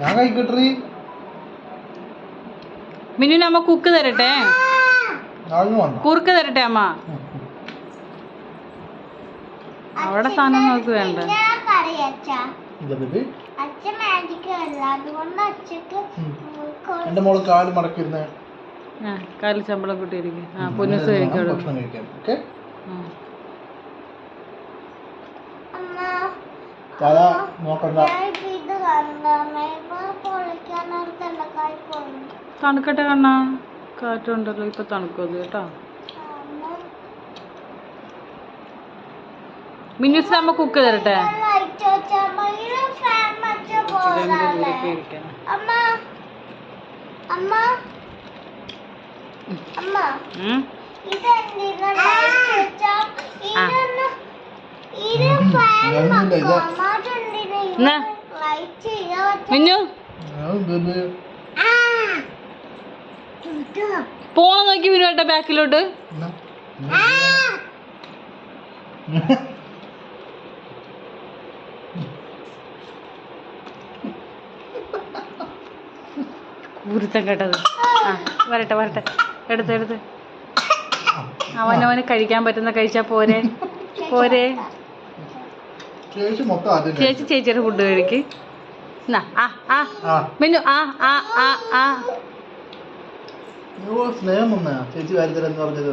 ഞാൻ കഴിക്കട്ടറി മിന്നുവിന് അമ്മ കുക്ക് തരട്ടെ? കുറുക്ക് തരട്ടെ അമ്മ? അവിടെ സാധനം നോക്ക് വേണ്ട? എന്റെ മോൾ കാൽ മടക്കിരുന്നേ കാലിൽ ശമ്പളം കൂട്ടിയിരിക്കും. ആ പൊന്നൂസ് കഴിക്കോളൂ കഴിക്കാം ഓക്കെ? അമ്മ സാധാ നോക്കണ്ട തണുക്കട്ടെ കണ്ണാ. കാറ്റുണ്ടല്ലോ ഇപ്പൊ തണുക്കും കേട്ടോ. മിന്നുസ് അമ്മ. കുക്ക് തരട്ടെ മിന്നു. പോണ നോക്കി മിനുവേട്ട ബാക്കിലോട്ട്. കുരുത്തം കേട്ടത്. ആ വരട്ടെ വരട്ടെ. എടുത്ത് എടുത്ത്. അവനവന് കഴിക്കാൻ പറ്റുന്ന കഴിച്ചാ പോരെ. പോരെ. ചേച്ചി ചേച്ചിയുടെ ഫുഡ് കഴിക്ക്. മിന്നു ആ. ആ ആ ആ ഓ സ്നേഹം ചേച്ചി പറഞ്ഞത്.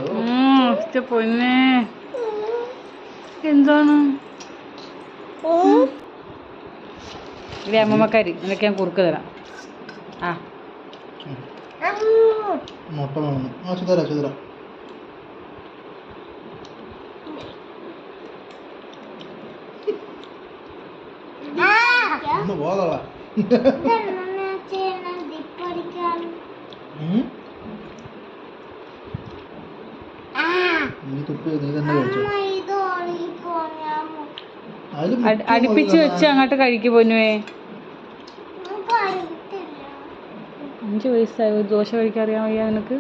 പൊന്നെ. എന്താണ്? ഇത് അമ്മമ്മക്കാരി എന്നൊക്കെ ഞാൻ കുറുക്ക് തരാം. ആ. മുട്ട ഒന്ന് പോകാ. നീ തുപ്പി നീ തന്നെ കഴിച്ചോ. അടുപ്പിച്ച് വെച്ച് അങ്ങോട്ട് കഴിക്കു പൊന്നുവേ. അഞ്ചു വയസ്സായി? ഒരു ദോശ കഴിക്കാൻ അറിയാൻ വയ്യ നിനക്ക്?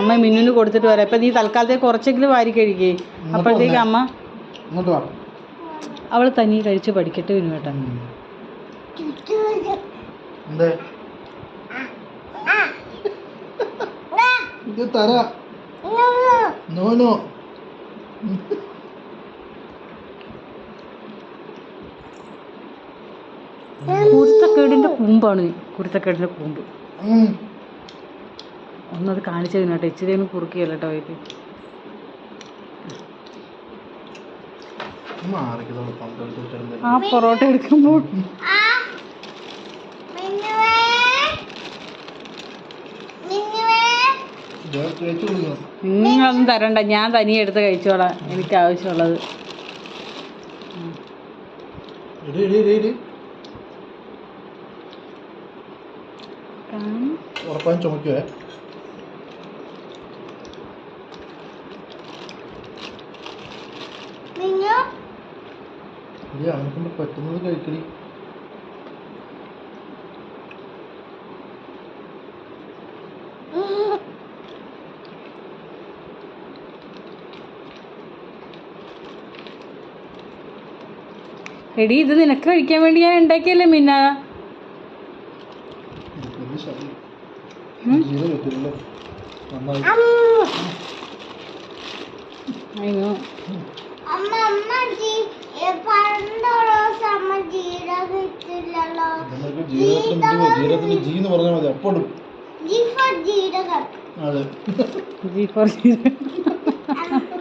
അമ്മ മിന്നുന് കൊടുത്തിട്ട് വരാം. ഇപ്പൊ നീ തൽക്കാലത്തേക്ക് കുറച്ചെങ്കിലും വാരി കഴിക്കേ. അപ്പോഴത്തേക്ക് അമ്മ അവൾ തനി കഴിച്ച് പഠിക്കട്ടെ വിനുവേട്ടൻ കുരുത്തക്കേടിന്റെ കൂമ്പാണ് നീ കുരുത്തക്കേടിന്റെ കൂമ്പ്. ഒന്നത് കാണിച്ചതിനോട്ടെ ഇച്ചിരി ഒന്ന് കുറുക്കിയല്ല ഇത്. ആ പൊറോട്ട എടുക്കുമ്പോൾ നിങ്ങളൊന്നും തരണ്ട ഞാൻ തനിയെ എടുത്ത് കഴിച്ചോളാം എനിക്ക് ആവശ്യമുള്ളത്. ഉറപ്പാൻ ചുമക്കുവേ മിന്നു ഇടി അവനെ കൊണ്ട് പറ്റുന്നത് കഴിക്കടി എടി ഇത് നിനക്ക് കഴിക്കാൻ വേണ്ടി ഞാൻ ഉണ്ടാക്കിയല്ലേ മിന്ന? അയ്യോ അമ്മ അമ്മ ജീ അമ്മ ജീരകം ജീ എന്ന് പറഞ്ഞാൽ മതി അപ്പോഴും ജി ഫോർ ജീരകം. അതെ. ജി ഫോർ അമ്മ